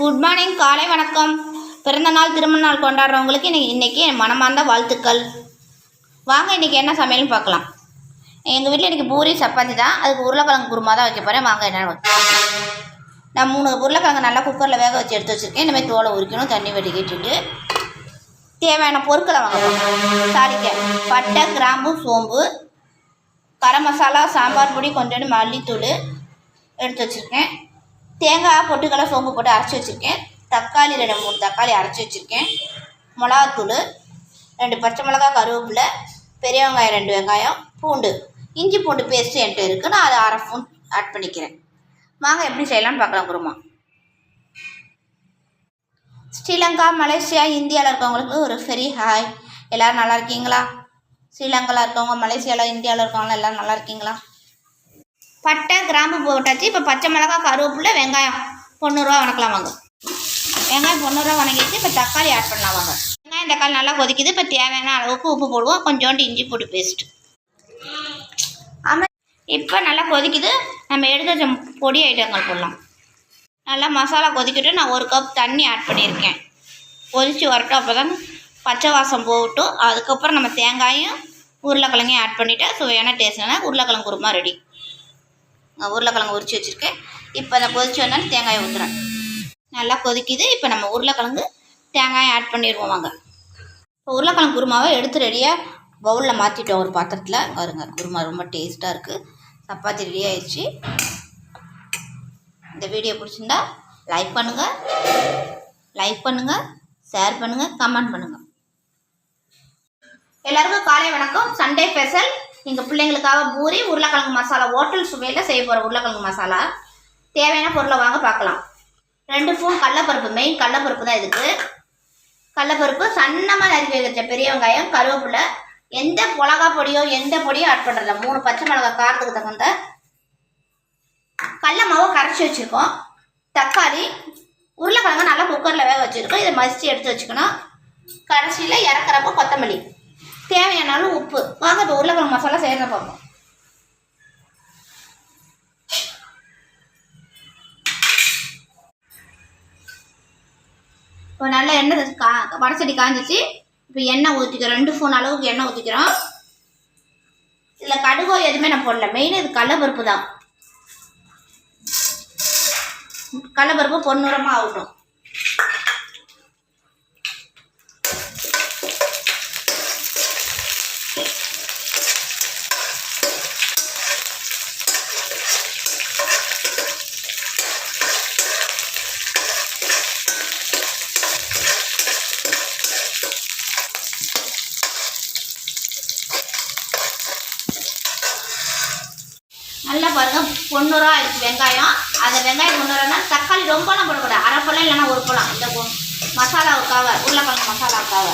Good morning காலை வணக்கம். பிறந்த நாள் திருமண நாள் கொண்டாடுறவங்களுக்கு இன்னைக்கு இன்றைக்கி மனமார்ந்த வாழ்த்துக்கள். வாங்க இன்றைக்கி என்ன சமையல்னு பார்க்கலாம். எங்கள் வீட்டில் இன்றைக்கி பூரி சப்பாத்தி தான். அதுக்கு உருளைக்கிழங்கு குருமா தான் வைக்க போகிறேன் வாங்க என்னென்னு நான் மூணு உருளைக்கிழங்கு நல்லா குக்கரில் வேக வச்சு எடுத்து வச்சுருக்கேன். இந்தமாதிரி தோலை உரிக்கணும். தண்ணி வடிகட்டிட்டு தேவையான பொருட்களை வாங்க போகிறோம் தாளிக்க பட்டை கிராம்பு சோம்பு கரம் மசாலா சாம்பார் பொடி கொஞ்சோண்டு மல்லித்தூள் எடுத்து வச்சுருக்கேன். தேங்காய் பொட்டுக்கடலை சோம்பு போட்டு அரைச்சி வச்சுருக்கேன். தக்காளி ரெண்டு மூணு தக்காளி அரைச்சி வச்சுருக்கேன். மிளகாத்தூள் ரெண்டு பச்சை மிளகா கருவேப்பிலை பெரிய வெங்காயம் ரெண்டு வெங்காயம் பூண்டு. இஞ்சி பூண்டு பேஸ்ட்டு என்கிட்ட இருக்குது நான் அதை அரை ஸ்பூன் ஆட் பண்ணிக்கிறேன். வாங்க எப்படி செய்யலாம்னு பார்க்கலாம் குருமா. ஸ்ரீலங்கா மலேசியா இந்தியாவில் இருக்கவங்களுக்கு ஒரு ஃபெரி ஹாய் எல்லோரும் நல்லா இருக்கீங்களா? ஸ்ரீலங்காவில் இருக்கவங்க மலேசியாவில் இந்தியாவில் இருக்கவங்களாம் எல்லோரும் நல்லா இருக்கீங்களா? பட்டை கிராம்பு போட்டாச்சு. இப்போ பச்சை மிளகா கருவேப்பிலை வெங்காயம் பொண்ணூறுரூவா வணக்கலாம் வாங்க. வெங்காயம் பொண்ணூறுரூவா வணங்கிட்டு இப்போ தக்காளி ஆட் பண்ணலாம் வாங்க. வெங்காயம் தக்காளி நல்லா கொதிக்குது. இப்போ தேவையான அளவுக்கு உப்பு போடுவோம். கொஞ்சோண்டு இஞ்சி போட்டு பேஸ்ட் ஆமாம் இப்போ நல்லா கொதிக்குது. நம்ம எடுத்து வச்ச பொடி ஐட்டங்கள் போடலாம். நல்லா மசாலா கொதிக்கிட்டு நான் ஒரு கப் தண்ணி ஆட் பண்ணியிருக்கேன். கொதித்து வரட்டும். அப்போ தான் பச்சை வாசம் போகட்டும். அதுக்கப்புறம் நம்ம தேங்காயும் உருளைக்கிழங்கையும் ஆட் பண்ணிவிட்டு சுவையான டேஸ்ட்னா உருளைக்கிழங்கு குருமா ரெடி உருளைக்கிழங்கு உரிச்சு வச்சுருக்கேன். இப்போ அதை கொதிச்சு வந்தாலும் தேங்காயை ஊற்றுறேன் நல்லா கொதிக்குது. இப்போ நம்ம உருளைக்கிழங்கு தேங்காயை ஆட் பண்ணிடுவோம் வாங்க. இப்போ உருளைக்கிழங்கு குருமாவை எடுத்து ரெடியாக பவுலில் மாற்றிட்டோம் ஒரு பாத்திரத்தில். வருங்க குருமா ரொம்ப டேஸ்ட்டாக இருக்குது சப்பாத்தி ரெடி ஆயிடுச்சு. இந்த வீடியோ பிடிச்சிருந்தா லைக் பண்ணுங்கள் லைக் பண்ணுங்கள் ஷேர் பண்ணுங்கள் கமெண்ட் பண்ணுங்கள் எல்லாருக்கும் காலை வணக்கம். சண்டே ஸ்பெஷல் எங்கள் பிள்ளைங்களுக்காக பூரி உருளைக்கிழங்கு மசாலா ஹோட்டல் சுவையில் செய்ய போகிற உருளைக்கிழங்கு மசாலா. தேவையான பொருளை வாங்க பார்க்கலாம் ரெண்டு ஸ்பூன் கடலப்பருப்பு மெயின் கடலப்பருப்பு தான் இதுக்கு. கடலப்பருப்பு சன்னமாக நறுக்கி வச்ச பெரிய வெங்காயம் கருவேப்பிலை எந்த மிளகா பொடியோ எந்த பொடியோ ஆட் பண்ணுறதில்ல மூணு பச்சை மிளகா காரத்துக்கு தகுந்த கடல மாவை கரைச்சி வச்சுருக்கோம். தக்காளி உருளைக்கிழங்கு நல்லா குக்கரில் வேக வச்சுருக்கோம். இதை மசித்து எடுத்து வச்சுக்கணும். கடைசியில் இறக்குறப்போ கொத்தமல்லி. தேவையானாலும் உப்பு. வாங்க இப்போ உருளைக்கிழங்கு மசாலா செய்கிறத பார்ப்போம். இப்போ நல்லா எண்ணெய் கா வடசட்டி காஞ்சிச்சு. இப்போ எண்ணெய் ஊற்றிக்கிறோம் ரெண்டு ஃபோன் அளவுக்கு எண்ணெய் ஊற்றிக்கிறோம் இதில் கடுகோ எதுவுமே நான் போடல. மெயின் இது கடலப்பருப்பு தான். கடலப்பருப்பு பொன்னுரமாக ஆகட்டும். நல்லா பாருங்கள் பொண்ணூறுவா ஆயிடுச்சு வெங்காயம். அந்த வெங்காயம் பொண்ணுறானா தக்காளி ரொம்பலாம் போடக்கூடாது. அரை பழம் இல்லைன்னா ஒரு பழம். இந்த பொ- மசாலாவுக்காக உருளைக்கிழங்கு மசாலாவுக்காக.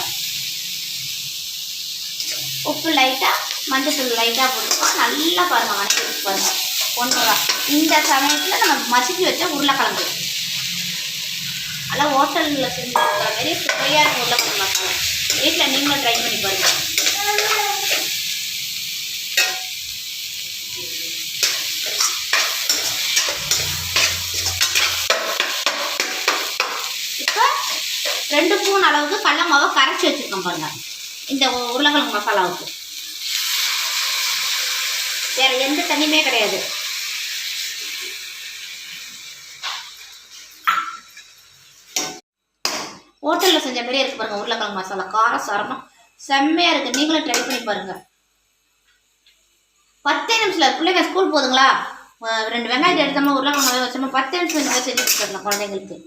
உப்பு லைட்டாக மஞ்சத்தூள் லைட்டாக போட்டுருக்கோம் நல்லா பாருங்க வணக்கி பாருங்கள் பொண்ணுரா இந்த சமயத்தில் நம்ம மசிச்சு வச்ச உருளைக்கிழங்கு. நல்லா ஹோட்டலில் செஞ்சு மாரி மாதிரி சுவையாக இருக்கும் உருளைக்கிழங்கு மசாலா. வீட்டில் நீங்களும் ட்ரை பண்ணி பாருங்கள் இப்போ ரெண்டு ஸ்பூன் அளவுக்கு கடல மாவை கரைச்சி வச்சுருக்கோம் பாருங்கள் இந்த உருளைக்கிழங்கு மசாலாவுக்கு வேறு எந்த தண்ணியுமே கிடையாது. ஹோட்டலில் செஞ்ச மாதிரியே இருக்கு பாருங்கள் உருளைக்கிழங்கு மசாலா காரம் சாரமாக செம்மையாக இருக்குது நீங்களும் ட்ரை பண்ணி பாருங்கள் பத்தே நிமிஷத்தில் பிள்ளைங்க ஸ்கூல் போதுங்களா? ரெண்டு வெங்காயத்தை எடுத்தோம்னா உருளைக்கிழங்கு வச்சோம்னா பத்து நிமிஷம் செஞ்சு கொடுத்துடலாம் குழந்தைங்களுக்கு.